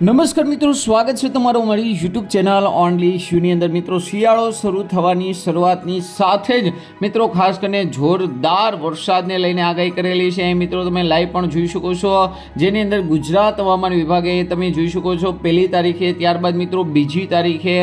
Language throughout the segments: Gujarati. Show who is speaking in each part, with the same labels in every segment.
Speaker 1: નમસ્કાર મિત્રો, સ્વાગત છે તમારું મારી યુટ્યુબ ચેનલ ઓનલી શ્યુની અંદર. મિત્રો, શિયાળો શરૂ થવાની શરૂઆતની સાથે જ મિત્રો, ખાસ કરીને જોરદાર વરસાદને લઈને આગાહી કરેલી છે. એ મિત્રો, તમે લાઈવ પણ જોઈ શકો છો. જેની અંદર ગુજરાત હવામાન વિભાગે તમે જોઈ શકો છો, પહેલી તારીખે ત્યારબાદ મિત્રો, બીજી તારીખે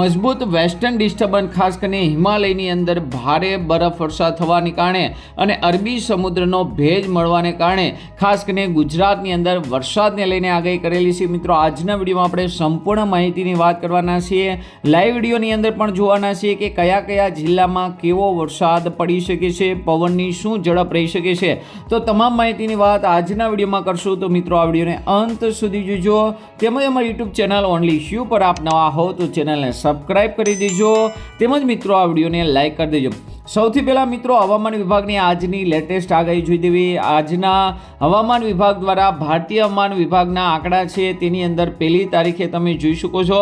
Speaker 1: મજબૂત વેસ્ટર્ન ડિસ્ટર્બન્સ ખાસ કરીને હિમાલયની અંદર ભારે બરફ વરસાદ થવાને કારણે અને અરબી સમુદ્રનો ભેજ મળવાને કારણે ખાસ કરીને ગુજરાતની અંદર વરસાદને લઈને આગાહી કરેલી છે. મિત્રો આજના વિડીયોમાં આપણે સંપૂર્ણ માહિતીની વાત કરવાના છીએ. લાઈવ વિડીયોની અંદર પણ જોવાના છીએ કે કયા કયા જિલ્લામાં કેવો વરસાદ પડી શકે છે, પવનની શું ઝડપ રહી શકે છે. તો તમામ માહિતીની વાત આજના વિડીયોમાં કરશું. તો મિત્રો, આ વિડીયોને અંત સુધી જોજો. તેમજ અમારી યુટ્યુબ ચેનલ ઓનલી શ્યુ પર આપ નવા હો, તો ચેનલને સબસ્ક્રાઈબ કરી દેજો. તેમજ મિત્રો, આ વિડીયોને લાઈક કરી દેજો. સૌથી પહેલાં મિત્રો, હવામાન વિભાગની આજની લેટેસ્ટ આગાહી જોઈ દેવી. આજના હવામાન વિભાગ દ્વારા ભારતીય હવામાન વિભાગના આંકડા છે, તેની અંદર પહેલી તારીખે તમે જોઈ શકો છો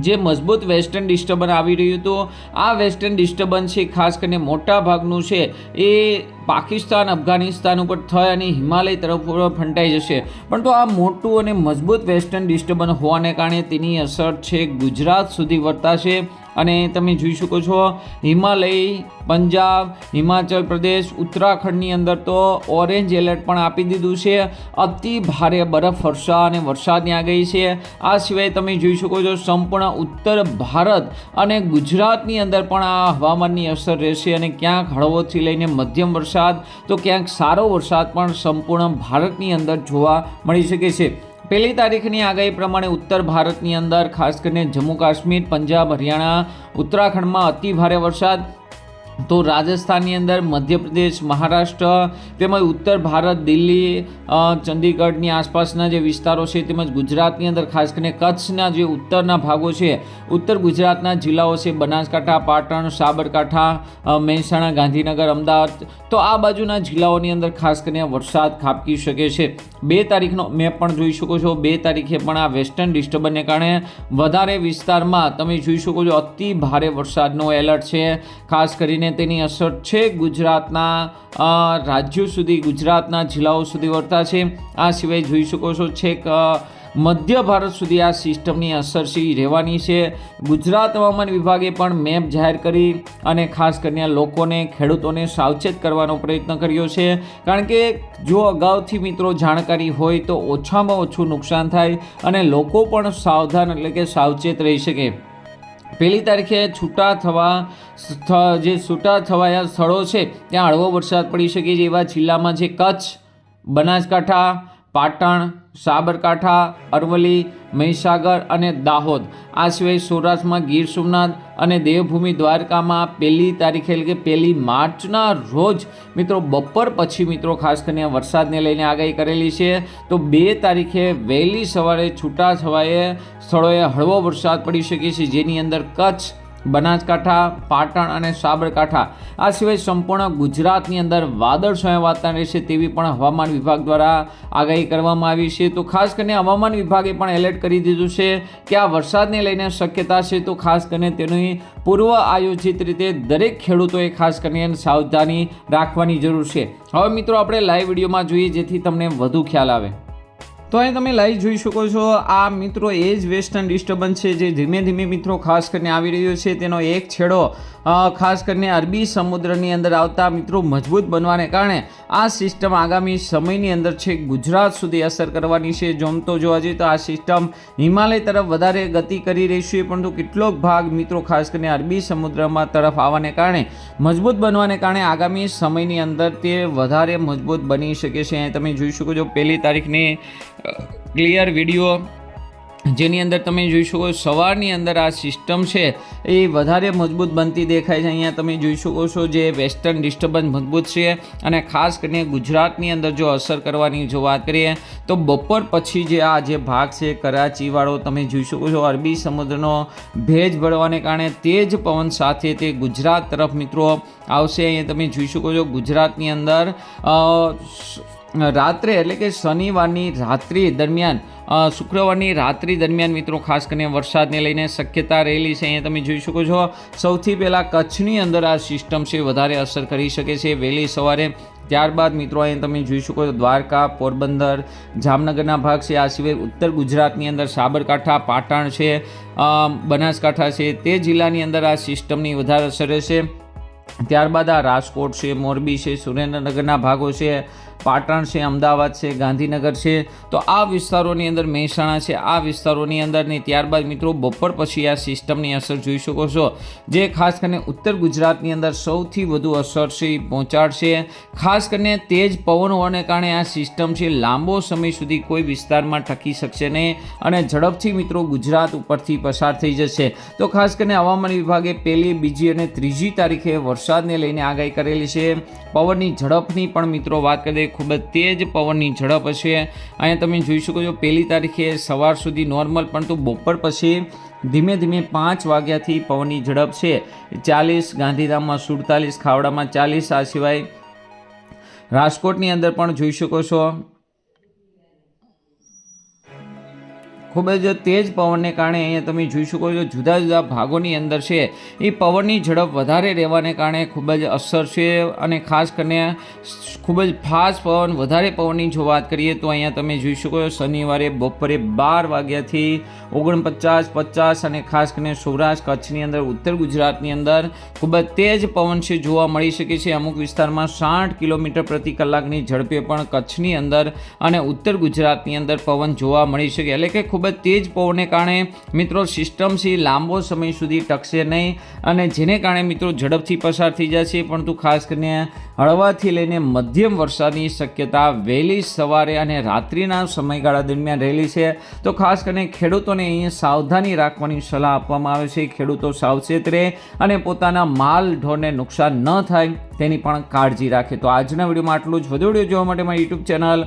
Speaker 1: જે મજબૂત વેસ્ટર્ન ડિસ્ટર્બન્સ આવી રહ્યું હતું. આ વેસ્ટર્ન ડિસ્ટર્બન્સ છે, ખાસ કરીને મોટા ભાગનું છે, એ પાકિસ્તાન, અફઘાનિસ્તાન ઉપર થઈ અને હિમાલય તરફ ફંટાઈ જશે. પરંતુ આ મોટું અને મજબૂત વેસ્ટર્ન ડિસ્ટર્બન્સ હોવાને કારણે તેની અસર છે ગુજરાત સુધી વર્તાશે. અને તમે જોઈ શકો છો, હિમાલય, પંજાબ, હિમાચલ પ્રદેશ, ઉત્તરાખંડની અંદર તો ઓરેન્જ એલર્ટ પણ આપી દીધું છે. અતિ ભારે બરફ, વર્ષા અને વરસાદની આગાહી છે. આ સિવાય તમે જોઈ શકો છો સંપૂર્ણ ઉત્તર ભારત અને ગુજરાતની અંદર પણ આ હવામાનની અસર રહેશે અને ક્યાંક હળવોથી લઈને મધ્યમ વરસાદ, તો ક્યાંક સારો વરસાદ પણ સંપૂર્ણ ભારતની અંદર જોવા મળી શકે છે. પહેલી તારીખની આગાહી પ્રમાણે ઉત્તર ભારતની અંદર, ખાસ કરીને જમ્મુ કાશ્મીર, પંજાબ, હરિયાણા, ઉત્તરાખંડમાં અતિ ભારે વરસાદ તો રાજસ્થાનની અંદર મધ્યપ્રદેશ, મહારાષ્ટ્ર તેમજ ઉત્તર ભારત, દિલ્હી ચંદીગઢની આસપાસના જે વિસ્તારો છે તેમજ ગુજરાતની અંદર ખાસ કરીને કચ્છના જે ઉત્તરના ભાગો છે, ઉત્તર ગુજરાતના જિલ્લાઓ છે બનાસકાંઠા, પાટણ, સાબરકાંઠા મહેસાણા, ગાંધીનગર, અમદાવાદ, તો આ બાજુના જિલ્લાઓની અંદર ખાસ કરીને વરસાદ ખાબકી શકે છે. બે તારીખનો મેપ પણ જોઈ શકો છો. બે તારીખે પણ આ વેસ્ટર્ન ડિસ્ટર્બન્સને કારણે વધારે વિસ્તારમાં તમે જોઈ શકો છો અતિ ભારે વરસાદનો એલર્ટ છે. ખાસ કરીને તેની અસર છે ગુજરાતના રાજ્યો સુધી, ગુજરાતના જિલ્લાઓ સુધી વર્તા છે. આ સિવાય જોઈ શકો છો છેક મધ્ય ભારત સુધી આ સિસ્ટમની અસર છે રહેવાની છે. ગુજરાત હવામાન વિભાગે પણ મેપ જાહેર કરી અને ખાસ કરીને લોકોને, ખેડૂતોને સાવચેત કરવાનો પ્રયત્ન કર્યો છે. કારણ કે જો અગાઉથી મિત્રો જાણકારી હોય તો ઓછામાં ઓછું નુકસાન થાય અને લોકો પણ સાવધાન એટલે કે સાવચેત રહી શકે. પહેલી તારીખે છૂટા થવા જે છૂટા થવાયા સ્થળો છે, ત્યાં હળવો વરસાદ પડી શકે છે એવા જિલ્લામાં છે કચ્છ, બનાસકાંઠા પાટણ, સાબરકાંઠા, અરવલ્લી, મહીસાગર અને દાહોદ. આ સિવાય સૌરાષ્ટ્રમાં ગીર સોમનાથ અને દેવભૂમિ દ્વારકામાં પહેલી તારીખે એટલે કે પહેલી માર્ચના રોજ, મિત્રો, બપોર પછી, મિત્રો, ખાસ કરીને વરસાદને લઈને આગાહી કરેલી છે. તો બે તારીખે વહેલી સવારે છૂટા છવાયે સ્થળોએ હળવો વરસાદ પડી શકે છે. જેની અંદર કચ્છ બનાસકાંઠા, પાટણ અને સાબરકાંઠા. આ સિવાય સંપૂર્ણ ગુજરાતની અંદર વાદળછાયા વાતાવરણ રહેશે તેવી પણ હવામાન વિભાગ દ્વારા આગાહી કરવામાં આવી છે. તો ખાસ કરીને હવામાન વિભાગે પણ એલર્ટ કરી દીધું છે કે આ વરસાદને લઈને શક્યતા છે. તો ખાસ કરીને તેની પૂર્વ આયોજિત રીતે દરેક ખેડૂતોએ ખાસ કરીને સાવધાની રાખવાની જરૂર છે. હવે મિત્રો, આપણે લાઈવ વિડીયોમાં જોઈએ જેથી તમને વધુ ખ્યાલ આવે. તો અહીં તમે લાઈવ જોઈ શકો છો, આ મિત્રો એ જ વેસ્ટર્ન ડિસ્ટર્બન્સ છે જે ધીમે ધીમે મિત્રો ખાસ કરીને આવી રહ્યો છે. તેનો એક છેડો ખાસ કરીને અરબી સમુદ્રની અંદર આવતા મિત્રો મજબૂત બનવાને કારણે આ સિસ્ટમ આગામી સમયની અંદર છે ગુજરાત સુધી અસર કરવાની છે. જોમતો જોવા જઈએ તો આ સિસ્ટમ હિમાલય તરફ વધારે ગતિ કરી રહી છે, પરંતુ કેટલોક ભાગ મિત્રો ખાસ કરીને અરબી સમુદ્રમાં તરફ આવવાને કારણે મજબૂત બનવાને કારણે આગામી સમયની અંદર તે વધારે મજબૂત બની શકે છે. તમે જોઈ શકો છો, પહેલી તારીખની ક્લિયર વીડિયો જેની અંદર તમે જોઈ શકો સવારની અંદર આ સિસ્ટમ છે, એ વધારે મજબૂત બનતી દેખાય છે. અહીંયા તમે જોઈ શકો છો જે વેસ્ટર્ન ડિસ્ટર્બન્સ મજબૂત છે અને ખાસ કરીને ગુજરાતની અંદર જો અસર કરવાની જો વાત કરીએ, તો બપોર પછી જે આ જે ભાગ છે, કરાચીવાળો, તમે જોઈ શકો છો અરબી સમુદ્રનો ભેજ ભળવાને કારણે તેજ પવન સાથે તે ગુજરાત તરફ મિત્રો આવશે. અહીંયા તમે જોઈ શકો છો ગુજરાતની અંદર રાત્રે એટલે કે શનિવારની રાત્રિ દરમિયાન શુક્રવારની રાત્રિ દરમિયાન મિત્રો, ખાસ કરીને વરસાદને લઈને શક્યતા રહેલી છે, અહીંયા તમે જોઈ શકો છો. સૌથી પહેલાં કચ્છની અંદર આ સિસ્ટમ છે, વધારે અસર કરી શકે છે. વહેલી સવારે ત્યારબાદ મિત્રો, અહીંયા તમે જોઈ શકો છો, દ્વારકા, પોરબંદર, જામનગરના ભાગ છે. આ સિવાય ઉત્તર ગુજરાતની અંદર સાબરકાંઠા, પાટણ છે બનાસકાંઠા છે. તે જિલ્લાની અંદર આ સિસ્ટમની વધારે અસર રહેશે. ત્યારબાદ આ રાજકોટ છે, મોરબી છે, સુરેન્દ્રનગરના ભાગો છે પાટણ છે, અમદાવાદ છે, ગાંધીનગર છે. તો આ વિસ્તારોની અંદર મહેસાણા છે, આ વિસ્તારોની અંદર ને ત્યારબાદ મિત્રો બપોર પછી આ સિસ્ટમની અસર જોઈ શકો છો, જે ખાસ કરીને ઉત્તર ગુજરાતની અંદર સૌથી વધુ અસર છે, એ પહોંચાડશે. ખાસ કરીને તેજ પવન હોવાને કારણે આ સિસ્ટમ છે, લાંબો સમય સુધી કોઈ વિસ્તારમાં ટકી શકશે નહીં અને ઝડપથી મિત્રો ગુજરાત ઉપરથી પસાર થઈ જશે. તો ખાસ કરીને હવામાન વિભાગે પહેલી, બીજી અને ત્રીજી તારીખે વરસાદને લઈને આગાહી કરેલી છે. પવનની ઝડપની પણ મિત્રો વાત કરીએ ખૂબ જ તેજ પવનની ઝડપ હશે. અહીંયા તમે જોઈ શકો છો, પહેલી તારીખે સવાર સુધી નોર્મલ પરંતુ બપોર પછી ધીમે ધીમે પાંચ વાગ્યાથી પવનની ઝડપ છે. ચાલીસ, ગાંધીધામમાં સુડતાલીસ, ખાવડામાં ચાલીસ, આ સિવાય રાજકોટની અંદર પણ જોઈ શકો છો. ખૂબ જ તેજ પવનને કારણે અહીંયા તમે જોઈ શકો છો જુદા જુદા ભાગોની અંદર છે. એ પવનની ઝડપ વધારે રહેવાને કારણે ખૂબ જ અસર છે અને ખાસ કરીને ખૂબ જ ફાસ્ટ પવન, વધારે પવનની જો વાત કરીએ તો અહીંયા તમે જોઈ શકો છો શનિવારે બપોરે બાર વાગ્યાથી ઓગણપચાસ, પચાસ અને ખાસ કરીને સૌરાષ્ટ્ર કચ્છની અંદર, ઉત્તર ગુજરાતની અંદર ખૂબ જ તેજ પવન છે જોવા મળી શકે છે. અમુક વિસ્તારમાં સાઠ કિલોમીટર પ્રતિ કલાકની ઝડપે પણ કચ્છની અંદર અને ઉત્તર ગુજરાતની અંદર પવન જોવા મળી શકે. એટલે કે ખૂબ જ તેજ પવનને કારણે મિત્રો સિસ્ટમ છે લાંબો સમય સુધી ટકશે નહીં અને જેને કારણે મિત્રો ઝડપથી પસાર થઈ જશે, પરંતુ ખાસ કરીને હળવાથી લઈને મધ્યમ વરસાદની શક્યતા વહેલી સવારે અને રાત્રિના સમયગાળા દરમિયાન રહેલી છે. તો ખાસ કરીને ખેડૂતોને અહીં સાવધાની રાખવાની સલાહ આપવામાં આવે છે. ખેડૂતો સાવચેત રહે અને પોતાના માલ ઢોરને નુકસાન ન થાય તેની પણ કાળજી રાખે. તો આજના વિડીયોમાં આટલું જ. વધુ વીડિયો જોવા માટે મારી યુટ્યુબ ચેનલ